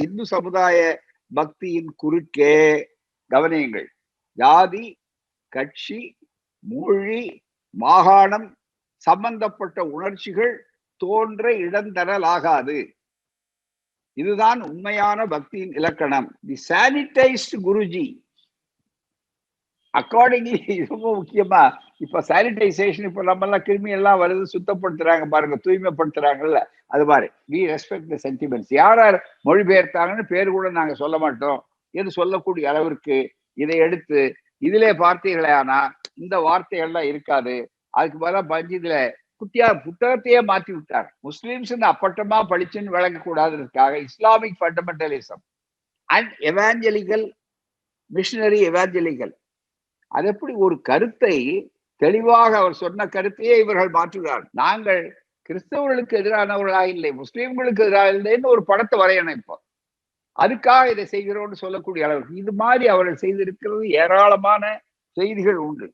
இந்து சமுதாய பக்தியின் குறுக்கே கவனியுங்கள். ஜாதி கட்சி மொழி மாகாணம் சம்பந்தப்பட்ட உணர்ச்சிகள் தோன்ற இடந்தரலாகாது. இதுதான் உண்மையான பக்தியின் இலக்கணம். தி சானிடைஸ்ட் குருஜி அக்கார்டிங்லி ரொம்ப முக்கியமா இப்ப சானிடைசேஷன் இப்ப நம்ம எல்லாம் கிருமி எல்லாம் வருது சுத்தப்படுத்துறாங்க பாருங்க தூய்மைப்படுத்துறாங்கல்ல அது மாதிரி. வி ரெஸ்பெக்ட் த சென்டிமெண்ட்ஸ் யார் யார் மொழிபெயர்த்தாங்கன்னு பேர் கூட நாங்க சொல்ல மாட்டோம். என்று சொல்லக்கூடிய அளவிற்கு இதை எடுத்து இதிலே பார்த்தீர்களே ஆனா இந்த வார்த்தைகள்லாம் இருக்காது. அதுக்கு பதிலா பஞ்சிதுல குட்டியா புத்தகத்தையே மாற்றி விட்டார் முஸ்லிம்ஸ் அப்பட்டமா படிச்சுன்னு விளங்கக்கூடாததுக்காக Islamic fundamentalism and evangelical missionary evangelical அது எப்படி ஒரு கருத்தை தெளிவாக அவர் சொன்ன கருத்தையே இவர்கள் மாற்றுகிறார். நாங்கள் கிறிஸ்தவர்களுக்கு எதிரானவர்களாக இல்லை முஸ்லீம்களுக்கு எதிராக இல்லைன்னு ஒரு படத்தை வரையணைப்போம் அதுக்காக இதை செய்கிறோம்னு சொல்லக்கூடிய அளவுக்கு இது மாதிரி அவர்கள் செய்திருக்கிறது ஏராளமான செய்திகள் உண்டு.